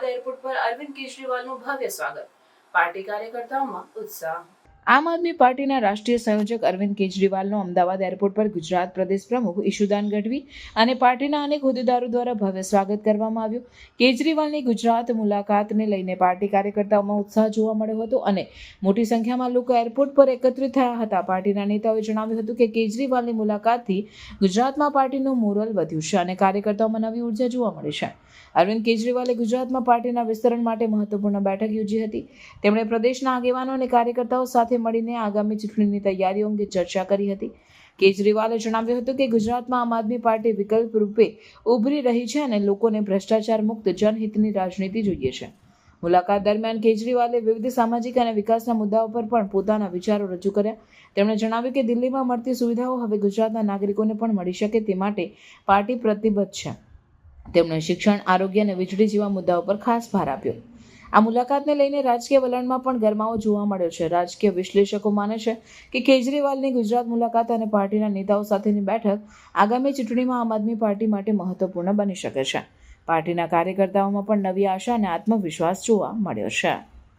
Ahmedabad airport પર અરવિંદ કેજરીવાલનું ભવ્ય સ્વાગત. પાર્ટી કાર્યકર્તાઓમાં ઉત્સાહ. આમ આદમી પાર્ટીના રાષ્ટ્રીય સંયોજક અરવિંદ કેજરીવાલનો અમદાવાદ એરપોર્ટ પર ગુજરાત પ્રદેશ પ્રમુખ ઈશુદાન ગઢવી અને પાર્ટીના અનેક હોદ્દેદારો દ્વારા ભવ્ય સ્વાગત કરવામાં આવ્યું. કેજરીવાલની ગુજરાત મુલાકાતને લઈને પાર્ટી કાર્યકર્તાઓમાં ઉત્સાહ જોવા મળ્યો હતો અને મોટી સંખ્યામાં લોકો એરપોર્ટ પર એકત્રિત થયા હતા. પાર્ટીના નેતાઓએ જણાવ્યું હતું કે કેજરીવાલની મુલાકાતથી ગુજરાતમાં પાર્ટીનું મોરલ વધ્યું છે અને કાર્યકર્તાઓમાં નવી ઊર્જા જોવા મળી છે. અરવિંદ કેજરીવાલે ગુજરાતમાં પાર્ટીના વિસ્તરણ માટે મહત્વપૂર્ણ બેઠક યોજી હતી. તેમણે પ્રદેશના આગેવાનો અને કાર્યકર્તાઓ સાથે મળીને આગામી ચૂંટણીની તૈયારીઓ અંગે ચર્ચા કરી હતી. કેજરીવાલે જણાવ્યું હતું કે ગુજરાતમાં આમ આદમી પાર્ટી વિકલ્પ રૂપે ઉભરી રહી છે અને લોકોને ભ્રષ્ટાચાર મુક્ત જનહિતની રાજનીતિ જોઈએ છે. મુલાકાત દરમિયાન કેજરીવાલે વિવિધ સામાજિક અને વિકાસના મુદ્દાઓ પર પણ પોતાના વિચારો રજૂ કર્યા. તેમણે જણાવ્યું કે દિલ્હીમાં મળતી સુવિધાઓ હવે ગુજરાતના નાગરિકોને પણ મળી શકે તે માટે પાર્ટી પ્રતિબદ્ધ છે. તેમણે શિક્ષણ, આરોગ્ય અને વીજળી જેવા મુદ્દાઓ પર ખાસ ભાર આપ્યો. આ મુલાકાતને લઈને રાજકીય વલણમાં પણ ગરમાવો જોવા મળ્યો છે. રાજકીય વિશ્લેષકો માને છે કે કેજરીવાલની ગુજરાત મુલાકાત અને પાર્ટીના નેતાઓ સાથેની બેઠક આગામી ચૂંટણીમાં આમ આદમી પાર્ટી માટે મહત્વપૂર્ણ બની શકે છે. પાર્ટીના કાર્યકર્તાઓમાં પણ નવી આશા અને આત્મવિશ્વાસ જોવા મળ્યો છે.